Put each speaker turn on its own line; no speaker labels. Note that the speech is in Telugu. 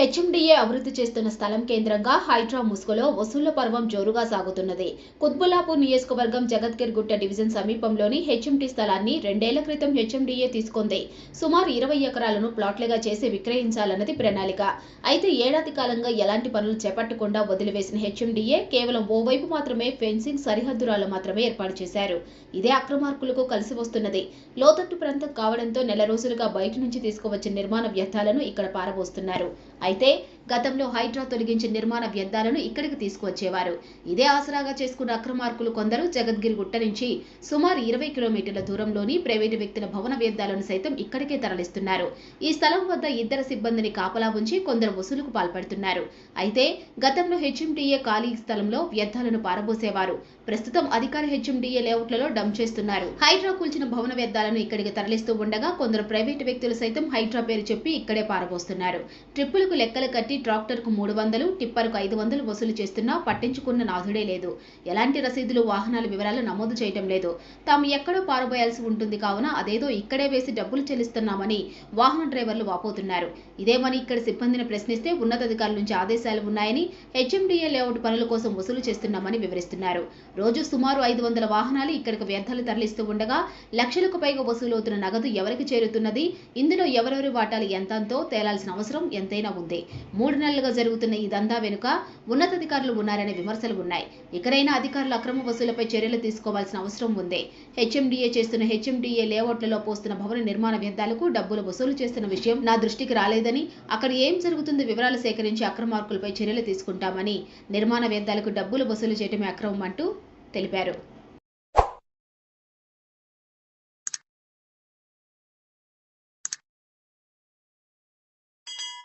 హెచ్ఎండిఏ అభివృద్ధి చేస్తున్న స్థలం కేంద్రంగా హైడ్రా ముసుగులో వసూళ్ళ పర్వం జోరుగా సాగుతున్నది. కుత్బుల్లాపూర్ నియోజకవర్గం జగద్గిర్ గుట్ట డివిజన్ సమీపంలోని హెచ్ఎండి స్థలాన్ని రెండేళ్ళ క్రితం హెచ్ఎండిఏ తీసుకుంది. సుమారు ఇరవై ఎకరాలను ప్లాట్లుగా చేసి విక్రయించాలన్నది ప్రణాళిక. అయితే ఏడాది కాలంగా ఎలాంటి పనులు చేపట్టకుండా వదిలివేసిన హెచ్ఎండిఏ కేవలం ఓవైపు మాత్రమే ఫెన్సింగ్ సరిహద్దురాలు మాత్రమే ఏర్పాటు చేశారు. ఇదే అక్రమార్కులకు కలిసి వస్తున్నది. లోతట్టు ప్రాంతం కావడంతో నెల రోజులుగా బయట నుంచి తీసుకువచ్చిన నిర్మాణ వ్యర్థాలను ఇక్కడ పారబోస్తున్నారు. అయితే గతంలో హైడ్రా తొలగించిన నిర్మాణ వ్యర్థాలను ఇక్కడికి తీసుకువచ్చేవారు. ఇదే ఆసరాగా చేసుకున్న అక్రమార్కులు కొందరు జగద్గిరి గుట్ట నుంచి సుమారు ఇరవై కిలోమీటర్ల దూరంలోని ప్రైవేటు వ్యక్తుల భవన వ్యర్థాలను సైతం ఇక్కడికే తరలిస్తున్నారు. ఈ స్థలం వద్ద ఇద్దరు సిబ్బందిని కాపలా ఉంచి కొందరు వసూలుకు పాల్పడుతున్నారు. అయితే గతంలో హెచ్ఎండిఏ ఖాళీ స్థలంలో వ్యర్థాలను పారబోసేవారు. ప్రస్తుతం అధికార హెచ్ఎండిఏ లేఅవుట్లలో డంప్ చేస్తున్నారు. హైడ్రా కూల్చిన భవన వ్యర్థాలను ఇక్కడికి తరలిస్తూ ఉండగా కొందరు ప్రైవేటు వ్యక్తులు సైతం హైడ్రా పేరు చెప్పి ఇక్కడే పారబోస్తున్నారు. ట్రిప్పులకు లెక్కలు కట్టి ట్రాక్టర్కు మూడు వందలు టిప్పర్కు ఐదు వందలు వసూలు చేస్తున్నా పట్టించుకున్న నాథుడే లేదు. ఎలాంటి రసీదులు వాహనాల వివరాలు నమోదు చేయటం లేదు. తాము ఎక్కడో పారబోయాల్సి ఉంటుంది కావున అదేదో ఇక్కడే వేసి డబ్బులు చెల్లిస్తున్నామని వాహన డ్రైవర్లు వాపోతున్నారు. ఇదేమని ఇక్కడ సిబ్బందిని ప్రశ్నిస్తే ఉన్నతాధికారుల నుంచి ఆదేశాలు ఉన్నాయని హెచ్ఎండిఏ లేఅవుట్ పనుల కోసం వసూలు చేస్తున్నామని వివరిస్తున్నారు. రోజు సుమారు ఐదు వందల వాహనాలు ఇక్కడికి వ్యర్థాలు తరలిస్తూ ఉండగా లక్షలకు పైగా వసూలవుతున్న నగదు ఎవరికి చేరుతున్నది? ఇందులో ఎవరెవరి వాటాలు ఎంతంతో తేలాల్సిన అవసరం ఎంతైనా ఉంది. మూడు నెలలుగా జరుగుతున్న ఈ దందా వెనుక ఉన్నతాధికారులు ఉన్నారనే విమర్శలు ఉన్నాయి. ఇకరైనా అధికారులు అక్రమ వసూలపై చర్యలు తీసుకోవాల్సిన అవసరం ఉంది. హెచ్ఎండిఏ చేస్తున్న హెచ్ఎండిఏ లేఅవుట్లలో పోస్తున్న భవన నిర్మాణ వ్యర్థాలకు డబ్బులు వసూలు చేస్తున్న విషయం నా దృష్టికి రాలేదని అక్కడ ఏం జరుగుతుందో వివరాలు సేకరించి అక్రమార్కులపై చర్యలు తీసుకుంటామని నిర్మాణ వ్యర్థాలకు డబ్బులు వసూలు చేయటమే అక్రమం అంటూ తెలిపారు